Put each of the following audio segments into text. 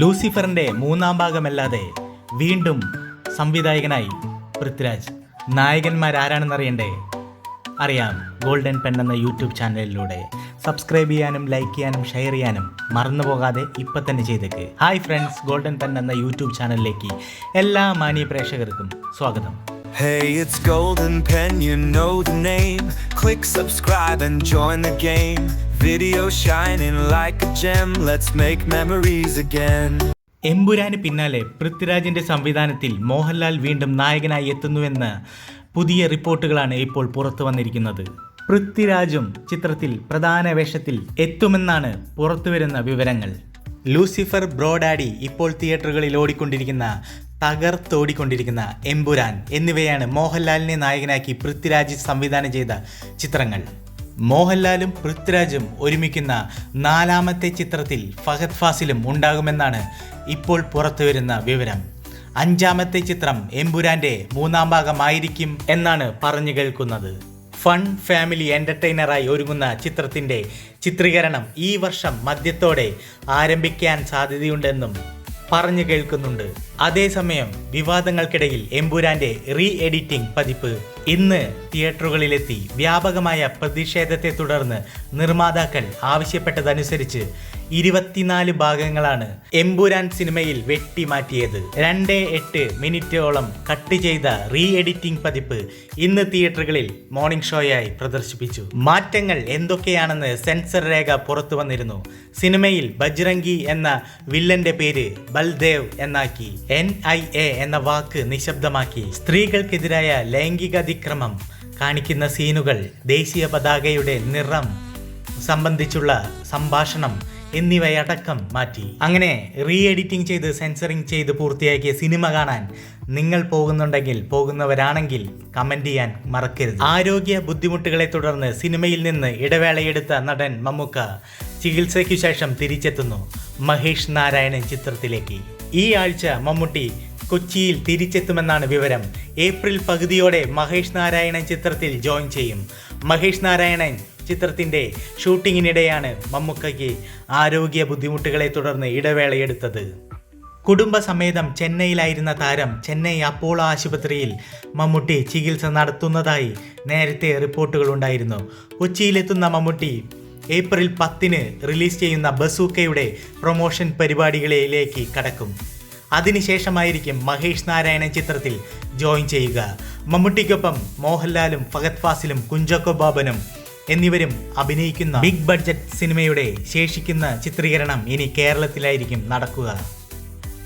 ലൂസിഫറിന്റെ മൂന്നാം ഭാഗമല്ലാതെ വീണ്ടും സംവിധായകനായി പൃഥ്വിരാജ്. നായകന്മാരാരാണെന്നറിയണ്ടേ അറിയാം ഗോൾഡൻ പെൻ എന്ന യൂട്യൂബ് ചാനലിലൂടെ. സബ്സ്ക്രൈബ് ചെയ്യാനും ലൈക്ക് ചെയ്യാനും ഷെയർ ചെയ്യാനും മറന്നു പോകാതെ ഇപ്പം തന്നെ ചെയ്തേക്ക്. ഹായ് ഫ്രണ്ട്സ് ഗോൾഡൻ പെൻ എന്ന യൂട്യൂബ് ചാനലിലേക്ക് എല്ലാ മാന്യ പ്രേക്ഷകർക്കും സ്വാഗതം. Hey, it's Golden Pen, you know the name. Click subscribe and join the game. Video shining like a gem, let's make memories again. Empuraan പിന്നാലെ പൃഥ്വിരാജിന്റെ സംവിധാനത്തിൽ മോഹൻലാൽ വീണ്ടും നായകനായി എത്തുന്നുവെന്ന് പുതിയ റിപ്പോർട്ടുകളാണ് ഇപ്പോൾ പുറത്തു വന്നിരിക്കുന്നത്. പൃഥ്വിരാജും ചിത്രത്തിൽ പ്രധാന വേഷത്തിൽ എത്തുമെന്നാണ് പുറത്തുവരുന്ന വിവരങ്ങൾ. ലൂസിഫർ ബ്രോഡാഡി ഇപ്പോൾ തിയേറ്ററുകളിൽ ഓടിക്കൊണ്ടിരിക്കുന്ന തകർത്തോടിക്കൊണ്ടിരിക്കുന്ന എമ്പുരാൻ എന്നിവയാണ് മോഹൻലാലിനെ നായകനാക്കി പൃഥ്വിരാജ് സംവിധാനം ചെയ്ത ചിത്രങ്ങൾ. മോഹൻലാലും പൃഥ്വിരാജും ഒരുമിക്കുന്ന നാലാമത്തെ ചിത്രത്തിൽ ഫഹദ് ഫാസിലും ഉണ്ടാകുമെന്നാണ് ഇപ്പോൾ പുറത്തുവരുന്ന വിവരം. അഞ്ചാമത്തെ ചിത്രം എമ്പുരാന്റെ മൂന്നാം ഭാഗമായിരിക്കും എന്നാണ് പറഞ്ഞു കേൾക്കുന്നത്. ഫൺ ഫാമിലി എന്റർടൈനറായി ഒരുങ്ങുന്ന ചിത്രത്തിന്റെ ചിത്രീകരണം ഈ വർഷം മധ്യത്തോടെ ആരംഭിക്കാൻ സാധ്യതയുണ്ടെന്നും പറഞ്ഞു കേൾക്കുന്നുണ്ട്. അതേസമയം വിവാദങ്ങൾക്കിടയിൽ എമ്പുരാന്റെ റീ എഡിറ്റിംഗ് പതിപ്പ് ഇന്ന് തിയേറ്ററുകളിലെത്തി. വ്യാപകമായ പ്രതിഷേധത്തെ തുടർന്ന് നിർമ്മാതാക്കൾ ആവശ്യപ്പെട്ടതനുസരിച്ച് ഇരുപത്തിനാല് ഭാഗങ്ങളാണ് എംപുരാൻ സിനിമയിൽ വെട്ടിമാറ്റിയത്. രണ്ട് എട്ട് മിനിറ്റോളം കട്ട് ചെയ്ത റീ എഡിറ്റിംഗ് പതിപ്പ് ഇന്ന് തിയേറ്ററുകളിൽ മോർണിംഗ് ഷോയായി പ്രദർശിപ്പിച്ചു. മാറ്റങ്ങൾ എന്തൊക്കെയാണെന്ന് സെൻസർ രേഖ പുറത്തു വന്നിരുന്നു. സിനിമയിൽ ബജ്രംഗി എന്ന വില്ലന്റെ പേര് ബൽദേവ് എന്നാക്കി എൻ ഐ എ എന്ന വാക്ക് നിശബ്ദമാക്കി. സ്ത്രീകൾക്കെതിരായ ലൈംഗിക അതിക്രമം കാണിക്കുന്ന സീനുകൾ ദേശീയ പതാകയുടെ നിറം സംബന്ധിച്ചുള്ള സംഭാഷണം എന്നിവയടക്കം മാറ്റി. അങ്ങനെ റീ എഡിറ്റിംഗ് ചെയ്ത് സെൻസറിങ് ചെയ്ത് പൂർത്തിയാക്കിയ സിനിമ കാണാൻ നിങ്ങൾ പോകുന്നുണ്ടെങ്കിൽ പോകുന്നവരാണെങ്കിൽ കമന്റ് ചെയ്യാൻ മറക്കരുത്. ആരോഗ്യ ബുദ്ധിമുട്ടുകളെ തുടർന്ന് സിനിമയിൽ നിന്ന് ഇടവേളയെടുത്ത നടൻ മമ്മൂക്ക ചികിത്സയ്ക്കു ശേഷം തിരിച്ചെത്തുന്നു മഹേഷ് നാരായണൻ ചിത്രത്തിലേക്ക്. ഈ ആഴ്ച മമ്മൂട്ടി കൊച്ചിയിൽ തിരിച്ചെത്തുമെന്നാണ് വിവരം. ഏപ്രിൽ പകുതിയോടെ മഹേഷ് നാരായണൻ ചിത്രത്തിൽ ജോയിൻ ചെയ്യും. മഹേഷ് നാരായണൻ ചിത്രത്തിന്റെ ഷൂട്ടിങ്ങിനിടെയാണ് മമ്മൂക്കയ്ക്ക് ആരോഗ്യ ബുദ്ധിമുട്ടുകളെ തുടർന്ന് ഇടവേളയെടുത്തത്. കുടുംബസമേതം ചെന്നൈയിലായിരുന്ന താരം ചെന്നൈ അപ്പോളോ ആശുപത്രിയിൽ മമ്മൂട്ടി ചികിത്സ നടത്തുന്നതായി നേരത്തെ റിപ്പോർട്ടുകൾ ഉണ്ടായിരുന്നു കൊച്ചിയിലെത്തുന്ന മമ്മൂട്ടി ഏപ്രിൽ പത്തിന് റിലീസ് ചെയ്യുന്ന ബസൂക്കയുടെ പ്രൊമോഷൻ പരിപാടികളിലേക്ക് കടക്കും. അതിനുശേഷമായിരിക്കും മഹേഷ് നാരായണൻ ചിത്രത്തിൽ ജോയിൻ ചെയ്യുക. മമ്മൂട്ടിക്കൊപ്പം മോഹൻലാലും ഫഗത് ഫാസിലും കുഞ്ചക്കോ ബാബനും എന്നിവരും അഭിനയിക്കുന്ന ബിഗ് ബഡ്ജറ്റ് സിനിമയുടെ ശേഷിക്കുന്ന ചിത്രീകരണം ഇനി കേരളത്തിലായിരിക്കും നടക്കുക.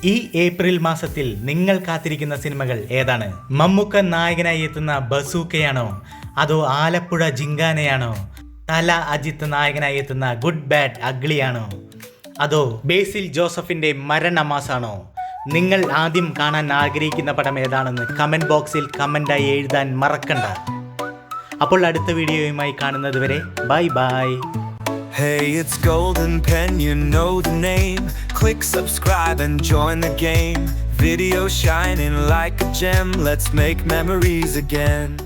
ഈ ഏപ്രിൽ മാസത്തിൽ നിങ്ങൾ കാത്തിരിക്കുന്ന സിനിമകൾ ഏതാണ്? മമ്മൂക്ക നായകനായി എത്തുന്ന ബസൂക്കയാണോ? അതോ ആലപ്പുഴ ജിങ്കാനയാണോ? തല അജിത്ത് നായകനായി എത്തുന്ന ഗുഡ് ബാഡ് അഗ്ലിയാണോ അതോ ബേസിൽ ജോസഫിന്റെ മരണമാസാണോ? നിങ്ങൾ ആദ്യം കാണാൻ ആഗ്രഹിക്കുന്ന പടം ഏതാണെന്ന് കമന്റ് ബോക്സിൽ കമന്റായി എഴുതാൻ മറക്കണ്ട. അപ്പോൾ അടുത്ത വീഡിയോയുമായി കാണുന്നത് വരെ bye bye Hey, it's Golden Pen, you know the name. Click subscribe and join the game. Video shining like a gem, let's make memories again.